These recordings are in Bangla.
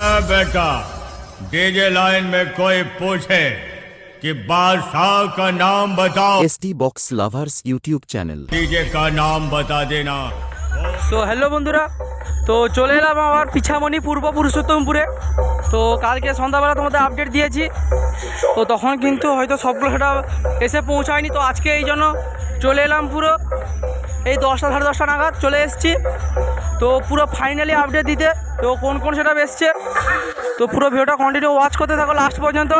ए बेटा डीजे लाइन में कोई पूछे कि बादशाह का नाम बताओ S T box lovers YouTube channel DJ का नाम बता देना তো হ্যালো বন্ধুরা তো চলে এলাম আবার পিছামণি পূর্ব পুরুষোত্তমপুরে তো কালকে সন্ধ্যাবেলা তোমাদের আপডেট দিয়েছি তো তখন কিন্তু হয়তো সবগুলো সেটা এসে পৌঁছায়নি তো আজকে এই জন্য চলে এলাম পুরো এই দশটা সাড়ে দশটা নাগাদ চলে এসেছি তো পুরো ফাইনালি আপডেট দিতে তো কোন কোন সেটা বেসছে তো পুরো ভিডিওটা কন্টিনিউ ওয়াচ করতে থাকো লাস্ট পর্যন্ত।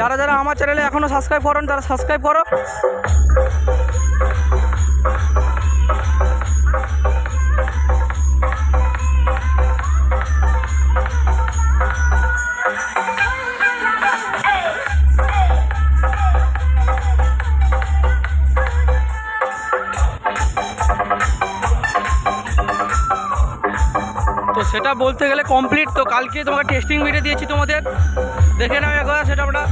যারা যারা আমার চ্যানেলে এখনও সাবস্ক্রাইব করেন, তারা সাবস্ক্রাইব করো। সেটা বলতে গেলে কমপ্লিট তো। কালকে তোমাকে টেস্টিং ভিডিও দিয়েছি তোমাদের। দেখে নাও একবার, সেটা আমরা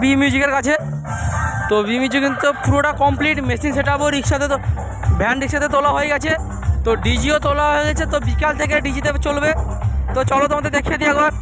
বি মিউজিকের কাছে। তো বি মিউজিক কিন্তু পুরোটা কমপ্লিট মেশিন সেট আপও রিক্সাতে তো ভ্যান রিক্সাতে তোলা হয়ে গেছে। তো ডিজিও তোলা হয়ে গেছে। তো বিকাল থেকে ডিজিতে চলবে। তো চলো তোমাদের দেখিয়ে দিই একবার।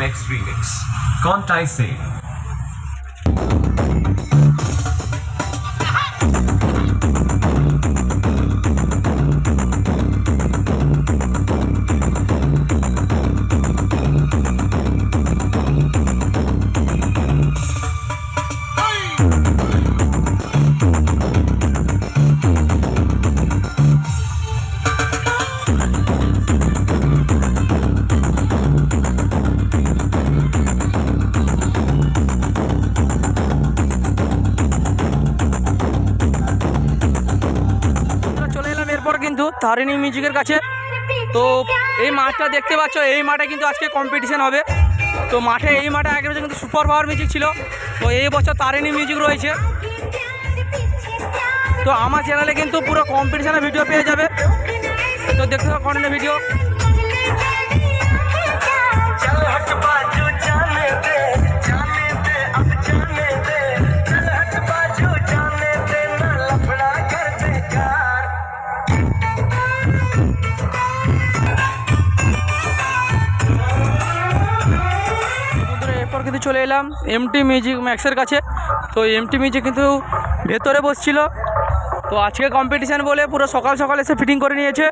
DMX remix. Contai say? কিন্তু তারিণী মিউজিকের কাছে। তো এই মাঠটা দেখতে পাচ্ছ, এই মাঠে কিন্তু আজকে কম্পিটিশান হবে। তো মাঠে এই মাঠে আগের বছর কিন্তু সুপার পাওয়ার মিউজিক ছিল। তো এই বছর তারিণী মিউজিক রয়েছে। তো আমার চ্যানেলে কিন্তু পুরো কম্পিটিশানের ভিডিও পেয়ে যাবে। তো দেখতে থাকো ভিডিও কিন্তু চলে এলাম এমটি মিউজিক ম্যাক্সের কাছে। তো এমটি মিউজিক কিন্তু ভেতরে বসছিল। তো আজকে কম্পিটিশান বলে পুরো সকাল সকাল এসে ফিটিং করে নিয়েছে।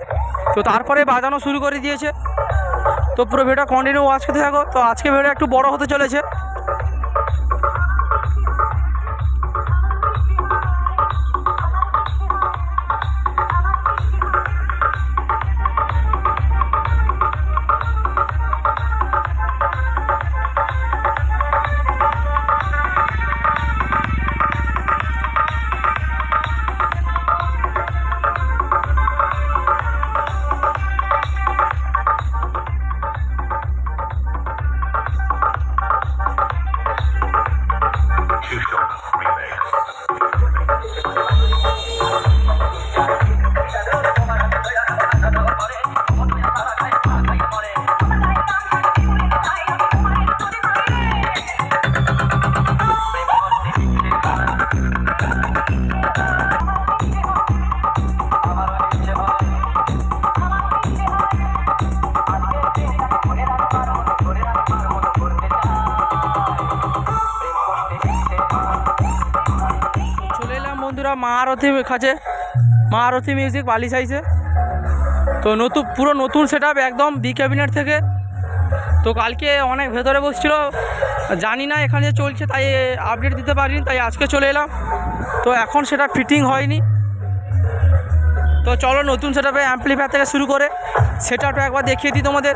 তো তারপরে বাজানো শুরু করে দিয়েছে। তো পুরো ভিডিওটা কন্টিনিউ করতে থাকো। তো আজকে ভিডিও একটু বড় হতে চলেছে। বন্ধুরা, মা আরতি কাছে মা আরতি মিউজিক বালি সাইজে তো নতুন পুরো নতুন সেট একদম বি ক্যাবিনেট থেকে। তো কালকে অনেক ভেতরে বসছিল। জানি না এখানে যে চলছে, তাই আপডেট দিতে পারিনি, তাই আজকে চলে এলাম। তো এখন সেটা ফিটিং হয়নি। তো চলো নতুন সেটাপে অ্যাম্পলিফায়ার থেকে শুরু করে সেটাটা একবার দেখিয়ে দিই তোমাদের।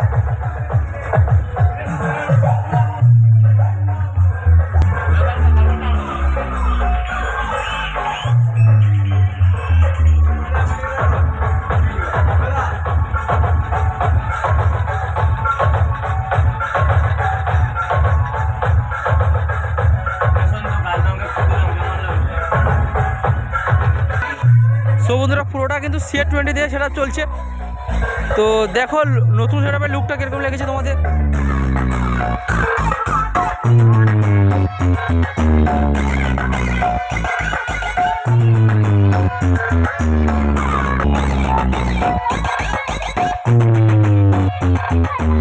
কিন্তু সিএ টোয়েন্টি দিয়ে সেটা চলছে। তো দেখো নতুন সেটাপের লুকটা কীরকম লেগেছে তোমাদের?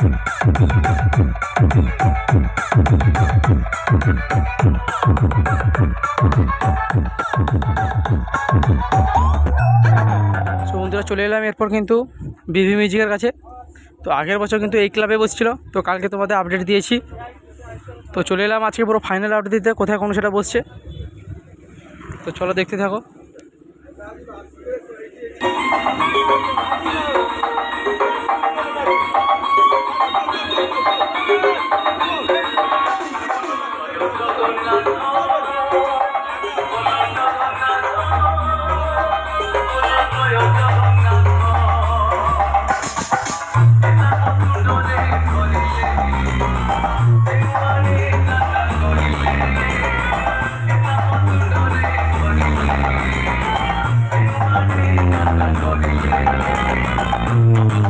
সো বন্ধুরা চলে এলাম, এরপর কিন্তু বিভি মিউজিকের কাছে। তো আগের বছর কিন্তু এই ক্লাবে বসছিল, তো কালকে তোমাদের আপডেট দিয়েছি। তো চলে এলাম আজকে পুরো ফাইনাল আপডেট দিতে, কোথায় কোনো সেটা বসছে। তো চলো দেখতে থাকো। Remix. Tahoe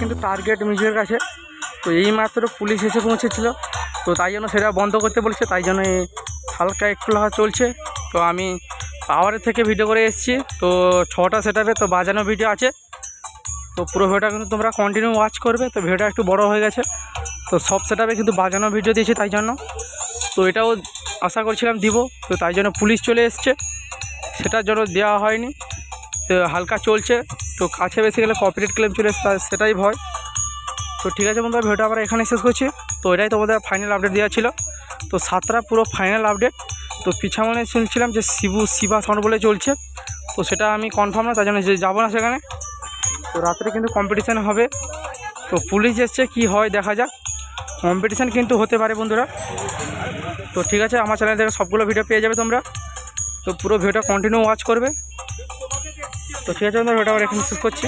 কিন্তু টার্গেট মিউজিকের কাছে। তো এই মাত্র পুলিশ এসে পৌঁছেছিল। তো তাই জন্য সেটা বন্ধ করতে বলেছে, তাই জন্য হালকা একটু চলছে। তো আমি পাওয়ারের থেকে ভিডিও করে এসেছি। তো ছটা সেটাপে তো বাজানো ভিডিও আছে। তো পুরো ভিডিওটা কিন্তু তোমরা কন্টিনিউ ওয়াচ করবে। তো ভিডিওটা একটু বড় হয়ে গেছে। তো সব সেটাপে কিন্তু বাজানো ভিডিও দিয়েছি তাই জন্য। তো এটাও আশা করছিলাম দিব। তো তাই জন্য পুলিশ চলে এসছে। সেটার জন্য দেওয়া হয়নি। তো হালকা চলছে। তো কাছে বেশি গেলে কপিরাইট ক্লেম চলে সেটাই ভয়। তো ঠিক আছে বন্ধুরা, ভিডিওটা আমরা এখানে শেষ করছি। তো এটাই তোমাদের ফাইনাল আপডেট দেওয়া ছিল। তো সাতটা পুরো ফাইনাল আপডেট তো পিছামনে শুনছিলাম যে শিবু, শিবা সাউন্ড বলে চলছে। তো সেটা আমি কনফার্ম না, তার জন্য যে যাব না সেখানে। তো রাত্রে কিন্তু কম্পিটিশান হবে। তো পুলিশ এসছে, কি হয় দেখা যাক। কম্পিটিশান কিন্তু হতে পারে বন্ধুরা। তো ঠিক আছে, আমার চ্যানেল থেকে সবগুলো ভিডিও পেয়ে যাবে তোমরা। তো পুরো ভিডিওটা কন্টিনিউ ওয়াচ করবে। তো ঠিক আছে বন্ধুরা ওটা আবার এখানে শেষ করছি।